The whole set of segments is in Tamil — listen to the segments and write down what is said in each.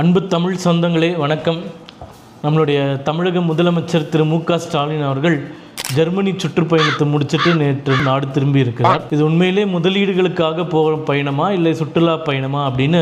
அன்பு தமிழ் சொந்தங்களே வணக்கம். நம்மளுடைய தமிழக முதலமைச்சர் திரு மு க ஸ்டாலின் அவர்கள் ஜெர்மனி சுற்றுப்பயணத்தை முடிச்சிட்டு நேற்று நாடு திரும்பி இருக்கிறார். இது உண்மையிலே முதலீடுகளுக்காக போகிற பயணமா இல்லை சுற்றுலா பயணமா அப்படின்னு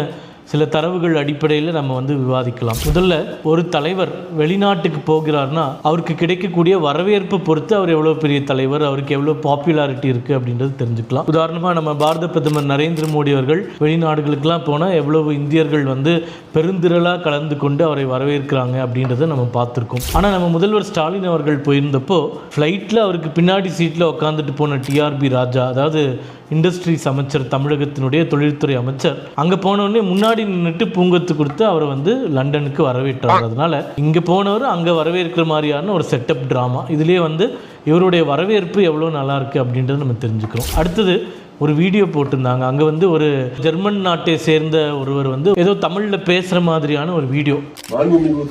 சில தரவுகள் அடிப்படையில் நம்ம வந்து விவாதிக்கலாம். முதல்ல ஒரு தலைவர் வெளிநாட்டுக்கு போகிறார்னா அவருக்கு கிடைக்கக்கூடிய வரவேற்பு பொறுத்து அவர் எவ்வளோ பெரிய தலைவர் அவருக்கு எவ்வளோ பாப்புலாரிட்டி இருக்குது அப்படின்றது தெரிஞ்சுக்கலாம். உதாரணமாக நம்ம பாரத பிரதமர் நரேந்திர மோடி அவர்கள் வெளிநாடுகளுக்கெல்லாம் போனால் எவ்வளவு இந்தியர்கள் வந்து பெருந்திரளாக கலந்து கொண்டு அவரை வரவேற்கிறாங்க அப்படின்றத நம்ம பார்த்துருக்கோம். ஆனால் நம்ம முதல்வர் ஸ்டாலின் அவர்கள் போயிருந்தப்போ ஃப்ளைட்டில் அவருக்கு பின்னாடி சீட்டில் உட்காந்துட்டு போன டிஆர்பி ராஜா அதாவது இண்டஸ்ட்ரீஸ் அமைச்சர் தமிழகத்தினுடைய தொழில்துறை அமைச்சர் அங்கே போனோடனே முன்னாடி நின்றுட்டு பூங்கத்து கொடுத்து அவரை வந்து லண்டனுக்கு வரவேற்றார். அதனால இங்கே போனவர் அங்கே வரவேற்கிற மாதிரியான ஒரு செட்டப் ட்ராமா இதுலேயே வந்து இவருடைய வரவேற்பு எவ்வளோ நல்லா இருக்கு அப்படின்றத நம்ம தெரிஞ்சுக்கிறோம். அடுத்தது ஒரு வீடியோ போட்டிருந்தாங்க. அங்கே வந்து ஒரு ஜெர்மன் நாட்டை சேர்ந்த ஒருவர் வந்து ஏதோ தமிழில் பேசுகிற மாதிரியான ஒரு வீடியோ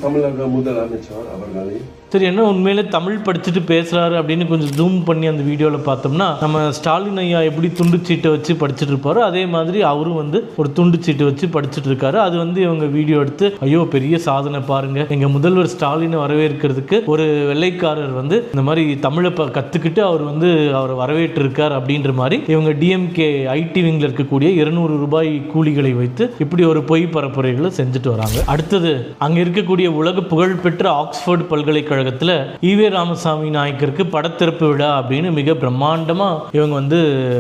தமிழக முதலமைச்சர் அவர்களே. சரி என்ன உண்மையிலே தமிழ் படிச்சுட்டு பேசுகிறாரு அப்படின்னு கொஞ்சம் ஜூம் பண்ணி அந்த வீடியோவில் பார்த்தோம்னா நம்ம ஸ்டாலின் ஐயா எப்படி துண்டு சீட்டை வச்சு படிச்சுட்டு இருப்பாரோ அதே மாதிரி அவரும் வந்து ஒரு துண்டு சீட்டை வச்சு படிச்சுட்டு இருக்காரு. அது வந்து இவங்க வீடியோ எடுத்து ஐயோ பெரிய சாதனை பாருங்க. எங்க முதல்வர் ஸ்டாலினை வரவேற்கிறதுக்கு ஒரு வெள்ளைக்காரர் வந்து இந்த மாதிரி தமிழை கற்றுக்கிட்டு அவர் வந்து அவரை வரவேற்றிருக்கார் அப்படின்ற மாதிரி இவங்க கே ஐடி விங்கில் இருக்கக்கூடிய இருநூறு ரூபாய் கூலிகளை வைத்து இப்படி ஒரு பொய் பரப்புரைகளை செஞ்சுட்டு வராங்க. அடுத்தது அங்க இருக்கக்கூடிய உலக புகழ்பெற்ற ஆக்ஸ்போர்ட் பல்கலைக்கழகத்தில் ஈவே ராமசாமி நாயக்கருக்கு படத்திறப்பு விழா அப்படின்னு மிக பிரம்மாண்டமா இவங்க வந்து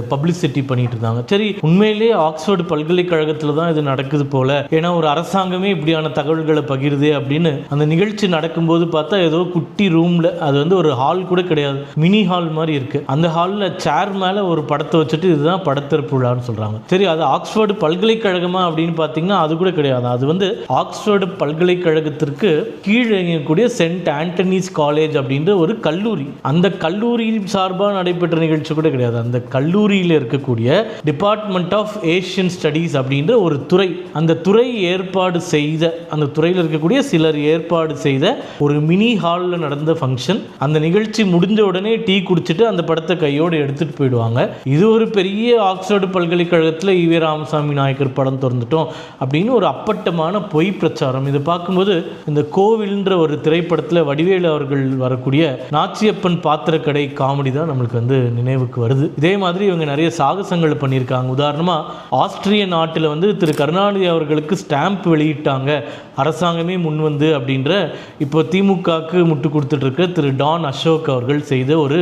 பப்ளிசிட்டி பண்ணிட்டு இருந்தாங்க. சரி உண்மையிலேயே ஆக்ஸ்போர்ட் பல்கலைக்கழகத்தில் தான் இது நடக்குது போல. ஏன்னா ஒரு அரசாங்கமே இப்படியான தகவல்களை பகிருதே அப்படின்னு அந்த நிகழ்ச்சி நடக்கும்போது பார்த்தா ஏதோ குட்டி ரூம்ல அது வந்து ஒரு ஹால் கூட கிடையாது. மினி ஹால் மாதிரி இருக்கு. அந்த ஹாலில் சேர் மேலே ஒரு படத்தை வச்சுட்டு இதுதான் படத்திறப்பு விழான்னு சொல்றாங்க. சரி அது ஆக்ஸ்ஃபோர்டு பல்கலைக்கழகமா அப்படின்னு பார்த்தீங்கன்னா அது கூட கிடையாது. அது வந்து ஆக்ஸ்ஃபோர்டு பல்கலைக்கழகத்திற்கு கீழங்கக்கூடிய இயங்கக்கூடிய சென்ட் ஆண்டனிஸ் காலேஜ் அப்படின்ற ஒரு கல்லூரி. அந்த கல்லூரி சார்பாக நடைபெற்ற நிகழ்ச்சி கூட கிடையாது. அந்த கல்லூரியில் இருக்கக்கூடிய டிபார்ட்மெண்ட் ஆஃப் ஏஷியன் ஸ்டடீஸ் அப்படின்ற ஒரு துறை. அந்த துறை ஏற்பாடு செய்த அந்த துறையில் இருக்கக்கூடிய சிலர் ஏற்பாடு செய்த ஒரு மினி ஹாலில் நடந்த ஃபங்க்ஷன் அந்த நிகழ்ச்சி முடிஞ்ச உடனே டீ குடிச்சிட்டு அந்த படத்தை கையோடு எடுத்துட்டு போயிடுவாங்க. இது ஒரு பெரிய ஆக்ஸ்போர்டு பல்கலைக்கழகத்தில் ஈவே ராமசாமி நாயக்கர் படம் திறந்துட்டோம் அப்படின்னு ஒரு அப்பட்டமான பொய் பிரச்சாரம். இதை பார்க்கும்போது இந்த கோவில்ன்ற ஒரு திரைப்படத்தில் வடிவேலு அவர்கள் வரக்கூடிய நாச்சியப்பன் பாத்திரக்கடை காமெடி தான் நம்மளுக்கு வந்து நினைவுக்கு வருது. இதே மாதிரி இவங்க நிறைய சாகசங்கள் பண்ணியிருக்காங்க. உதாரணமாக ஆஸ்திரிய நாட்டில் வந்து திரு கருணாநிதி அவர்களுக்கு ஸ்டாம்ப் வெளியிட்டாங்க. அரசாங்கமே முன் வந்து அப்படின்ற இப்போ திமுகவுக்கு முட்டு கொடுத்துட்டு இருக்க திரு டான் அசோக் அவர்கள் செய்த ஒரு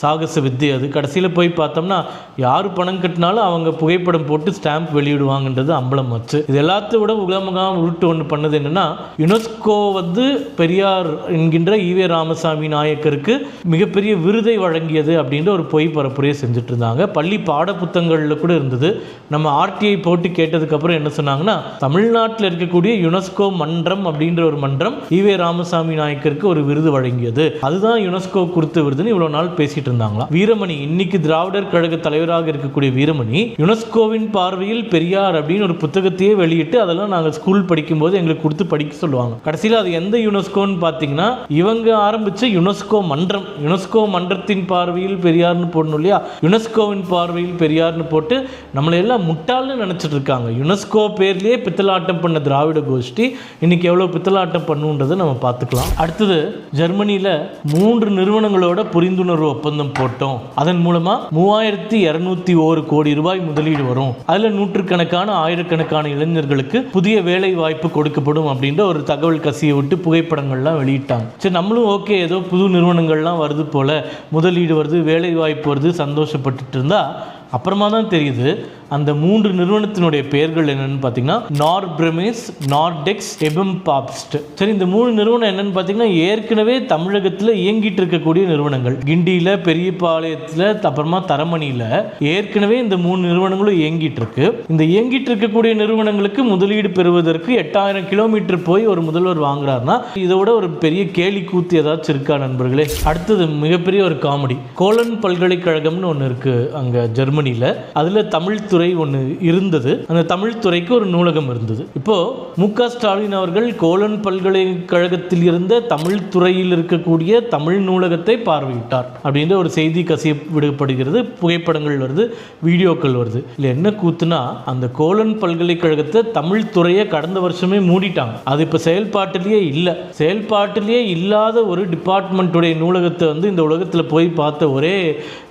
சாகச வித்தை அது. கடைசியில் போய் பார்த்தோம்னா யார் பணம் கட்டினாலும் அவங்க புகைப்படம் போட்டு ஸ்டாம்ப் வெளியிடுவாங்கன்றது அம்பலம் வச்சு இது எல்லாத்த விட உலகமாக உருட்டு ஒன்று பண்ணது என்னன்னா யுனெஸ்கோ வந்து பெரியார் என்கின்ற ஈவே ராமசாமி நாயக்கருக்கு மிகப்பெரிய விருதை வழங்கியது அப்படின்ற ஒரு பொய் பரப்புரையை செஞ்சுட்டு இருந்தாங்க பள்ளி பாட புத்தகங்களில் கூட இருந்தது. நம்ம ஆர்டிஐ போட்டு கேட்டதுக்கப்புறம் என்ன சொன்னாங்கன்னா தமிழ்நாட்டில் இருக்கக்கூடிய யுனெஸ்கோ மன்றம் அப்படின்ற ஒரு மன்றம் ஈவே ராமசாமி நாயக்கருக்கு ஒரு விருது வழங்கியது. அதுதான் யுனெஸ்கோ கொடுத்த விருதுன்னு இவ்வளோ நாள் பேசிட்டு இருந்தாங்களா வீரமணி இன்னைக்கு திராவிடர் கழக தலைவராக இருக்க இருக்கக்கூடிய வீரமணி யுனெஸ்கோவின் பார்வையில் பெரியார் அப்படின்னு ஒரு புத்தகத்தையே வெளியிட்டு அதெல்லாம் நாங்கள் ஸ்கூல் படிக்கும்போது எங்களுக்கு கொடுத்து படிக்க சொல்லுவாங்க. கடைசியில் அது எந்த யுனெஸ்கோன்னு பார்த்தீங்கன்னா இவங்க ஆரம்பிச்ச யுனெஸ்கோ மன்றம். யுனெஸ்கோ மன்றத்தின் பார்வையில் பெரியார்னு போடணும் இல்லையா? யுனெஸ்கோவின் பார்வையில் பெரியார்னு போட்டு நம்மளை எல்லாம் முட்டாள்னு நினச்சிட்டு இருக்காங்க. யுனெஸ்கோ பேர்லேயே பித்தலாட்டம் பண்ண திராவிட கோஷ்டி இன்னைக்கு எவ்வளோ பித்தலாட்டம் பண்ணுன்றதை நம்ம பார்த்துக்கலாம். அடுத்தது ஜெர்மனியில் மூன்று நிறுவனங்களோட புரிந்துணர்வு ஒப்பந்தம் போட்டோம். அதன் மூலமாக மூவாயிரத்தி இரநூத்தி ஒரு கோடி ரூபாய் முதலீடு வரும். அதுல நூற்றுக்கணக்கான ஆயிரக்கணக்கான இளைஞர்களுக்கு புதிய வேலை வாய்ப்பு கொடுக்கப்படும் அப்படின்ற ஒரு தகவல் கசியை விட்டு புகைப்படங்கள்லாம் வெளியிட்டாங்க. சரி நம்மளும் ஓகே ஏதோ புது நிறுவனங்கள்லாம் வருது போல. முதலீடு வருது வேலை வாய்ப்பு வருது சந்தோஷப்பட்டுட்டு இருந்தா அப்புறமா தான் தெரியுது. அந்த மூன்று நிறுவனத்தினுடைய பெயர்கள் என்னன்னு பார்த்தீங்கன்னா நார்பிரமேஸ் நார்டெக்ஸ் எபம் பாப்ஸ்ட் சரி இந்த மூணு நிறுவனம் என்னன்னு பார்த்தீங்கன்னா ஏற்கனவே தமிழகத்தில் இயங்கிட்டு இருக்கக்கூடிய நிறுவனங்கள். கிண்டியில் பெரியபாளையத்தில் அப்புறமா தரமணியில் ஏற்கனவே இந்த மூணு நிறுவனங்களும் இயங்கிட்டு இருக்கு. இந்த இயங்கிட்டு இருக்கக்கூடிய நிறுவனங்களுக்கு முதலீடு பெறுவதற்கு எட்டாயிரம் கிலோமீட்டர் போய் ஒரு முதல்வர் வாங்குறாருன்னா இதை விட ஒரு பெரிய கேலி கூத்து ஏதாச்சும் இருக்கா நண்பர்களே? அடுத்தது மிகப்பெரிய ஒரு காமெடி. கோலன் பல்கலைக்கழகம்னு ஒன்று இருக்கு அங்கே ஜெர்மனியில். அதில் தமிழ் துறை துறை ஒன்று இருந்தது. அந்த தமிழ் துறைக்கு ஒரு நூலகம் இருந்தது. இப்போ மு க ஸ்டாலின் அவர்கள் கோலன் பல்கலைக்கழகத்தில் இருந்த தமிழ் துறையில் இருக்கக்கூடிய தமிழ் நூலகத்தை பார்வையிட்டார். அப்படின்ற ஒரு செய்தி கசிய விடப்படுகிறது புகைப்படங்கள் வருது வீடியோக்கள் வருது. இல்லை என்ன கூத்துனா அந்த கோலன் பல்கலைக்கழகத்தை தமிழ் துறையை கடந்த வருஷமே மூடிட்டாங்க. அது இப்போ செயல்பாட்டிலேயே இல்லை. செயல்பாட்டிலேயே இல்லாத ஒரு டிபார்ட்மெண்ட்டுடைய நூலகத்தை வந்து இந்த உலகத்தில் போய் பார்த்த ஒரே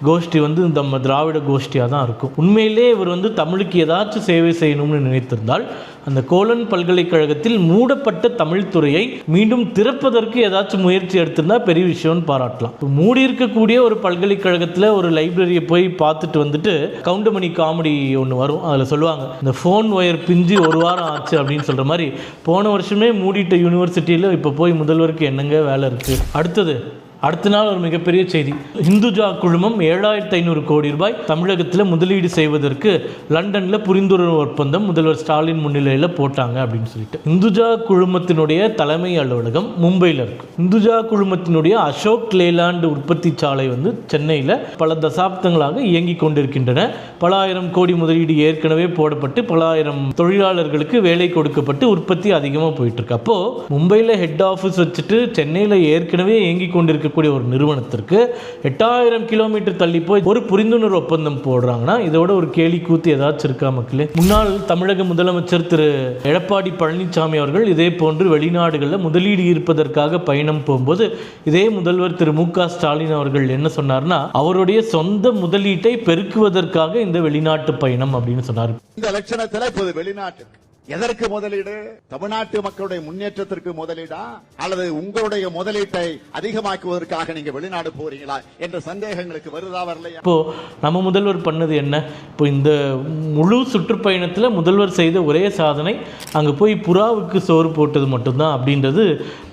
கோஷ்டி வந்து நம்ம திராவிட கோஷ்டியாக தான் இருக்கும். உண்மையிலே இவர் வந்து தமிழுக்கு ஏதாச்சும் சேவை செய்யணும்னு நினைத்திருந்தால் அந்த கோலன் பல்கலைக்கழகத்தில் மூடப்பட்ட தமிழ் துறையை மீண்டும் திறப்பதற்கு ஏதாச்சும் முயற்சி எடுத்திருந்தா பெரிய விஷயம்னு பாராட்டலாம். மூடி இருக்கக்கூடிய ஒரு பல்கலைக்கழகத்தில் ஒரு லைப்ரரியை போய் பார்த்துட்டு வந்துட்டு கவுண்டமணி காமெடி ஒன்று வரும். அதில் சொல்லுவாங்க இந்த ஃபோன் ஒயர் பிஞ்சு ஒரு வாரம் ஆச்சு அப்படின்னு சொல்கிற மாதிரி போன வருஷமே மூடிட்ட யூனிவர்சிட்டியில் இப்போ போய் முதல்வருக்கு என்னங்க வேலை இருக்குது அடுத்தது அடுத்த நாள் ஒரு மிகப்பெரிய செய்தி. இந்துஜா குழுமம் ஏழாயிரத்தி ஐநூறு கோடி ரூபாய் தமிழகத்தில் முதலீடு செய்வதற்கு லண்டனில் புரிந்துணர்வு ஒப்பந்தம் முதல்வர் ஸ்டாலின் முன்னிலையில் போட்டாங்க அப்படின்னு சொல்லிட்டு. இந்துஜா குழுமத்தினுடைய தலைமை அலுவலகம் மும்பையில் இருக்கு. இந்துஜா குழுமத்தினுடைய அசோக் லேலாண்டு உற்பத்தி சாலை வந்து சென்னையில் பல தசாப்தங்களாக இயங்கி கொண்டிருக்கின்றன. பல ஆயிரம் கோடி முதலீடு ஏற்கனவே போடப்பட்டு பல ஆயிரம் தொழிலாளர்களுக்கு வேலை கொடுக்கப்பட்டு உற்பத்தி அதிகமாக போயிட்டு இருக்கு. அப்போ மும்பையில் ஹெட் ஆஃபீஸ் வச்சுட்டு சென்னையில் ஏற்கனவே இயங்கி இருக்கக்கூடிய ஒரு நிறுவனத்திற்கு எட்டாயிரம் கிலோமீட்டர் தள்ளி போய் ஒரு புரிந்துணர்வு ஒப்பந்தம் போடுறாங்கன்னா இதோட ஒரு கேலி கூத்து ஏதாச்சும் இருக்கா மக்களே? முன்னாள் தமிழக முதலமைச்சர் திரு. எடப்பாடி பழனிசாமி அவர்கள் இதே போன்று வெளிநாடுகளில் முதலீடு ஈர்ப்பதற்காக பயணம் போகும்போது இதே முதல்வர் திரு. மு. ஸ்டாலின் அவர்கள் என்ன சொன்னார்னா அவருடைய சொந்த முதலீட்டை பெருக்குவதற்காக இந்த வெளிநாட்டு பயணம் அப்படின்னு சொன்னார். இந்த லட்சணத்தில் இப்போது வெளிநாட்டுக்கு. எதற்கு முதலீடு? தமிழ்நாட்டு மக்களுடைய முன்னேற்றத்திற்கு முதலீடா? அல்லது உங்களுடைய முதலீட்டை அதிகமாக்குவதற்காக நீங்க வெளிநாடு போறீங்களா? என்ற சந்தேகங்களுக்கு வருதா வரலையா? இப்போ நம்ம முதல்வர் பண்ணது என்ன? இப்போ இந்த முழு சுற்றுப்பயணத்தில் முதல்வர் செய்த ஒரே சாதனை அங்கே போய் புறாவுக்கு சோறு போட்டது மட்டும்தான் அப்படின்றது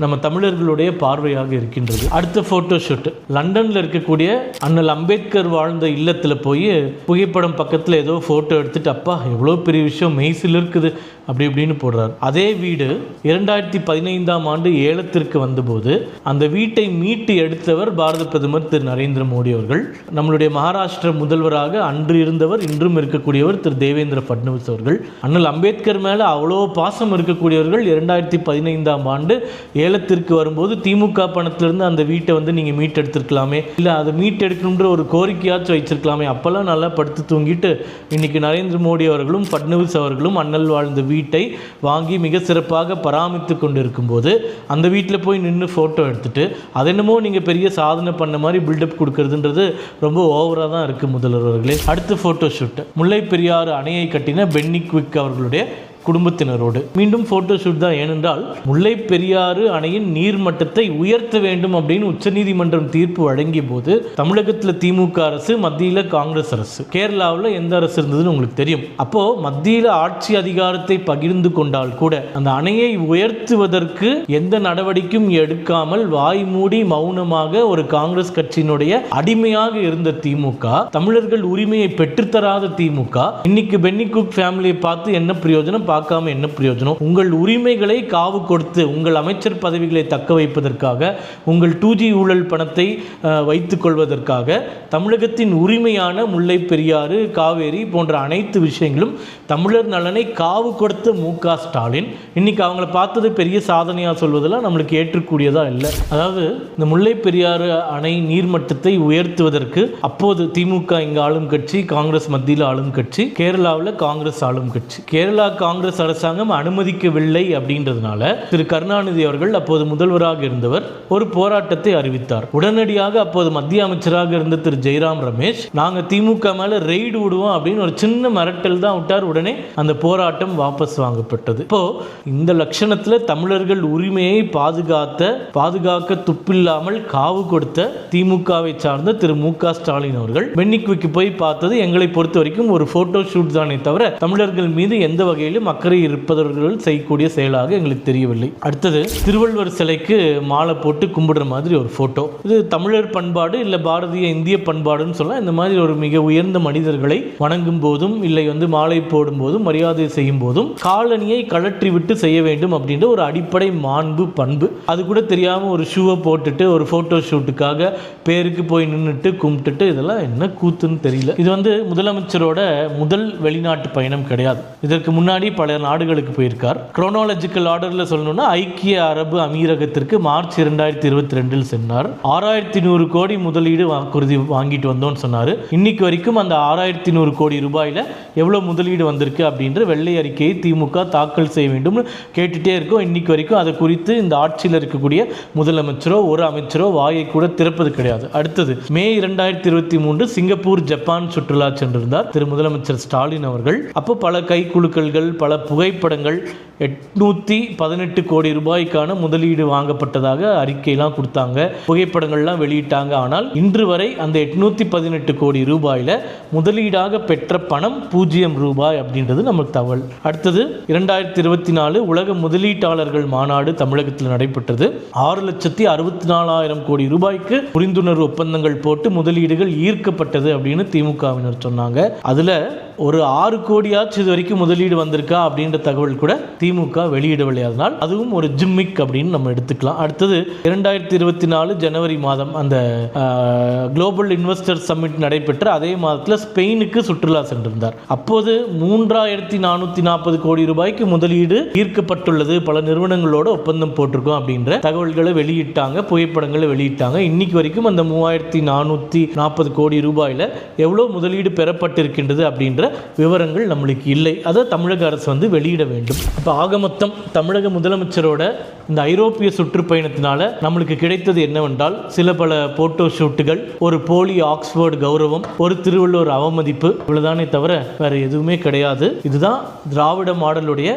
நம்ம தமிழர்களுடைய பார்வையாக இருக்கின்றது. அடுத்த ஃபோட்டோ ஷூட் லண்டனில் இருக்கக்கூடிய அண்ணல் அம்பேத்கர் வாழ்ந்த இல்லத்தில் போய் புகைப்படம் பக்கத்தில் ஏதோ ஃபோட்டோ எடுத்துட்டு அப்பா எவ்வளோ பெரிய விஷயம் மெய்சில் இருக்குது அப்படி இப்படின்னு போடுறார். அதே வீடு இரண்டாயிரத்தி பதினைந்தாம் ஆண்டு ஏலத்திற்கு வந்தபோது அந்த வீட்டை மீட்டு எடுத்தவர் பாரத பிரதமர் திரு நரேந்திர மோடி அவர்கள். நம்மளுடைய மகாராஷ்டிர முதல்வராக அன்று இருந்தவர் இன்றும் இருக்கக்கூடியவர் திரு தேவேந்திர பட்னவிஸ் அவர்கள். அண்ணல் அம்பேத்கர் மேலே அவ்வளோ பாசம் இருக்கக்கூடியவர்கள் இரண்டாயிரத்தி பதினைந்தாம் ஆண்டு ஏலத்திற்கு வரும்போது திமுக பணத்திலிருந்து அந்த வீட்டை வந்து நீங்கள் மீட்டெடுத்திருக்கலாமே. இல்லை அதை மீட்டெடுக்கணுன்ற ஒரு கோரிக்கையாச்சும் வச்சிருக்கலாமே அப்போல்லாம் நல்லா படுத்து தூங்கிட்டு இன்னைக்கு நரேந்திர மோடி அவர்களும் பட்னவிஸ் அவர்களும் அண்ணல் வாழ்ந்த வீடு வீட்டை வாங்கி மிக சிறப்பாக பராமரித்து கொண்டிருக்கும் போது அந்த வீட்டில் போய் நின்று ஃபோட்டோ எடுத்துட்டு அதென்னமோ நீங்கள் பெரிய சாதனை பண்ண மாதிரி பில்டப் கொடுக்கறதுன்றது ரொம்ப ஓவராக தான் இருக்குது முதல்வர் அவர்களே. அடுத்த ஃபோட்டோ ஷூட் முல்லை பெரியாறு அணையை கட்டின பென்னி குவிக் அவர்களுடைய குடும்பத்தினரோடு. மீண்டும் ஃபோட்டோ ஷூட் தான் ஏனென்றால் முல்லை பெரியாறு அணையின் நீர்மட்டத்தை உயர்த்த வேண்டும் அப்படின்னு உச்சநீதிமன்றம் தீர்ப்பு வழங்கிய போது தமிழகத்தில் திமுக அரசு மத்தியில் காங்கிரஸ் அரசு. கேரளாவில் எந்த அரசு இருந்ததுன்னு உங்களுக்கு தெரியும். அப்போ மத்தியில் ஆட்சி அதிகாரத்தை பகிர்ந்து கொண்டால் கூட அந்த அணையை உயர்த்துவதற்கு எந்த நடவடிக்கையும் எடுக்காமல் வாய் மூடி மௌனமாக ஒரு காங்கிரஸ் கட்சியினுடைய அடிமையாக இருந்த திமுக தமிழர்கள் உரிமையை பெற்றுத்தராத திமுக இன்னைக்கு பென்னி குக் ஃபேமிலியை பார்த்து என்ன பிரயோஜனம்? பார்க்காம என்ன பிரயோஜனம்? உங்கள் உரிமைகளை காவு கொடுத்து உங்கள் அமைச்சர் பதவிகளை தக்க வைப்பதற்காக உங்கள் டூ ஜி ஊழல் பணத்தை அஹ், வைத்துக் கொள்வதற்காக தமிழகத்தின் உரிமையான முல்லை பெரியாறு காவேரி போன்ற அனைத்து விஷயங்களும் தமிழர் நலனை காவு கொடுத்த மு. க. ஸ்டாலின். இன்னைக்கு அவங்கள பார்த்தது பெரிய சாதனையாக சொல்வதெல்லாம் நம்மளுக்கு ஏற்றக்கூடியதா இல்லை. அதாவது இந்த முல்லை பெரியாறு அணை நீர்மட்டத்தை உயர்த்துவதற்கு அப்போது திமுக இங்கே ஆளும் கட்சி காங்கிரஸ் மத்தியில் ஆளும் கட்சி கேரளாவில் காங்கிரஸ் ஆளும் கட்சி. கேரளா காங்கிரஸ் அரசாங்கம் அனுமதிக்கவில்லை அப்படின்றதுனால திரு கருணாநிதி அவர்கள் அப்போது முதல்வராக இருந்தவர் ஒரு போராட்டத்தை அறிவித்தார். உடனடியாக அப்போது மத்திய அமைச்சராக இருந்த திரு ஜெயராம் ரமேஷ் நாங்க திமுக மேல ரெய்டு விடுவோம் அப்படின்னு ஒரு சின்ன மிரட்டல் தான் விட்டார். உடனே அந்த போராட்டம் வாபஸ் வாங்கப்பட்டது. இப்போ இந்த லட்சணத்துல தமிழர்கள் உரிமையை பாதுகாத்த பாதுகாக்க துப்பில்லாமல் காவு கொடுத்த திமுகவை சார்ந்த திரு மு க ஸ்டாலின் அவர்கள் பென்னிக்குவிக்கு போய் பார்த்தது எங்களை பொறுத்த வரைக்கும் ஒரு போட்டோ ஷூட் தானே தவிர தமிழர்கள் மீது எந்த வகையிலும் அக்கறை இருப்பவர்கள் செய்யக்கூடிய செயலாக எங்களுக்கு தெரியவில்லை. அடுத்தது திருவள்ளுவர் சிலைக்கு மாலை போட்டு கும்பிடுற மாதிரி ஒரு ஃபோட்டோ இது தமிழர் பண்பாடு இல்லை பாரதிய இந்திய பண்பாடுன்னு சொல்லலாம். இந்த மாதிரி ஒரு மிக உயர்ந்த மனிதர்களை வணங்கும் போதும் இல்லை வந்து மாலை போடும் போதும் மரியாதை செய்யும் போதும் காலனியை கழற்றி விட்டு செய்ய வேண்டும் அப்படின்ற ஒரு அடிப்படை மாண்பு பண்பு. அது கூட தெரியாமல் ஒரு ஷூவை போட்டுட்டு ஒரு ஃபோட்டோ ஷூட்டுக்காக பேருக்கு போய் நின்றுட்டு கும்பிட்டுட்டு இதெல்லாம் என்ன கூத்துன்னு தெரியல. இது வந்து முதலமைச்சரோட முதல் வெளிநாட்டு பயணம் கிடையாது. இதற்கு முன்னாடி பல நாடுகளுக்கு போயிருக்கார். குரோனாலஜிக்கல் ஆர்டரில் சொல்லணும்னா ஐக்கிய அரபு அமீரகத்திற்கு மார்ச் இரண்டாயிரத்தி இருபத்தி ரெண்டில் சென்றார். ஆறாயிரத்தி நூறு கோடி முதலீடு வாக்குறுதி வாங்கிட்டு வந்தோம்னு சொன்னார். இன்னைக்கு வரைக்கும் அந்த ஆறாயிரத்தி நூறு கோடி ரூபாயில் எவ்வளோ முதலீடு வந்திருக்கு அப்படின்ற வெள்ளை அறிக்கையை திமுக தாக்கல் செய்ய வேண்டும் கேட்டுட்டே இருக்கோம். இன்னைக்கு வரைக்கும் அதை குறித்து இந்த ஆட்சியில் இருக்கக்கூடிய முதலமைச்சரோ ஒரு அமைச்சரோ வாயை கூட திறப்பது கிடையாது. அடுத்தது மே இரண்டாயிரத்தி இருபத்தி மூன்று சிங்கப்பூர் ஜப்பான் சுற்றுலா சென்றிருந்தார். திரு முதலமைச்சர் ஸ்டாலின் அவர்கள். அப்போ பல கைக்குழுக்கள்கள் பல பல புகைப்படங்கள் எட்நூற்றி பதினெட்டு கோடி ரூபாய்க்கான முதலீடு வாங்கப்பட்டதாக அறிக்கையெல்லாம் கொடுத்தாங்க. புகைப்படங்கள்லாம் வெளியிட்டாங்க. ஆனால் இன்று வரை அந்த எட்நூற்றி பதினெட்டு கோடி ரூபாயில் முதலீடாக பெற்ற பணம் பூஜ்ஜியம் ரூபாய் அப்படின்றது நமக்கு தகவல். அடுத்தது இரண்டாயிரத்தி இருபத்தி நாலு உலக முதலீட்டாளர்கள் மாநாடு தமிழகத்தில் நடைபெற்றது. ஆறு லட்சத்தி அறுபத்தி நாலாயிரம் கோடி ரூபாய்க்கு புரிந்துணர்வு ஒப்பந்தங்கள் போட்டு முதலீடுகள் ஈர்க்கப்பட்டது அப்படின்னு திமுகவினர் சொன்னாங்க. அதில் ஒரு ஆறு கோடியாச்சும் இது வரைக்கும் முதலீடு வந்திருக்கா அப்படின்ற தகவல் கூட திமுக வெளியிடவில்லை அதனால் அதுவும் ஒரு ஜிம்மிக் அப்படின்னு நம்ம எடுத்துக்கலாம். அடுத்தது இரண்டாயிரத்தி இருபத்தி நாலு ஜனவரி மாதம் அந்த குளோபல் இன்வெஸ்டர் சம்மிட் நடைபெற்ற அதே மாதத்தில் ஸ்பெயினுக்கு சுற்றுலா சென்றிருந்தார். அப்போது மூன்றாயிரத்தி நானூற்றி நாற்பது கோடி ரூபாய்க்கு முதலீடு ஈர்க்கப்பட்டுள்ளது. பல நிறுவனங்களோட ஒப்பந்தம் போட்டிருக்கோம் அப்படின்ற தகவல்களை வெளியிட்டாங்க புகைப்படங்களை வெளியிட்டாங்க. இன்னைக்கு வரைக்கும் அந்த மூவாயிரத்தி நானூற்றி நாற்பது கோடி ரூபாயில் எவ்வளோ முதலீடு பெறப்பட்டிருக்கின்றது அப்படின்ற விவரங்கள் நம்மளுக்கு இல்லை. அதை தமிழக அரசு வந்து வெளியிட வேண்டும். இப்போ ஆக மொத்தம் தமிழக முதலமைச்சரோட இந்த ஐரோப்பிய சுற்றுப்பயணத்தினால நம்மளுக்கு கிடைத்தது என்னவென்றால் சில பல போட்டோ ஷூட்டுகள் ஒரு போலி ஆக்ஸ்போர்டு கௌரவம் ஒரு திருவள்ளுவர் அவமதிப்பு. இவ்வளவுதானே தவிர வேற எதுவுமே கிடையாது. இதுதான் திராவிட மாடலுடைய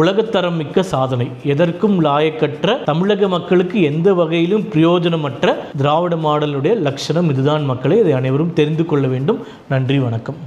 உலகத்தரம் மிக்க சாதனை. எதற்கும் லாயக்கற்ற தமிழக மக்களுக்கு எந்த வகையிலும் பிரயோஜனமற்ற திராவிட மாடலுடைய லட்சணம் இதுதான். மக்களை இதை அனைவரும் தெரிந்து கொள்ள வேண்டும். நன்றி வணக்கம்.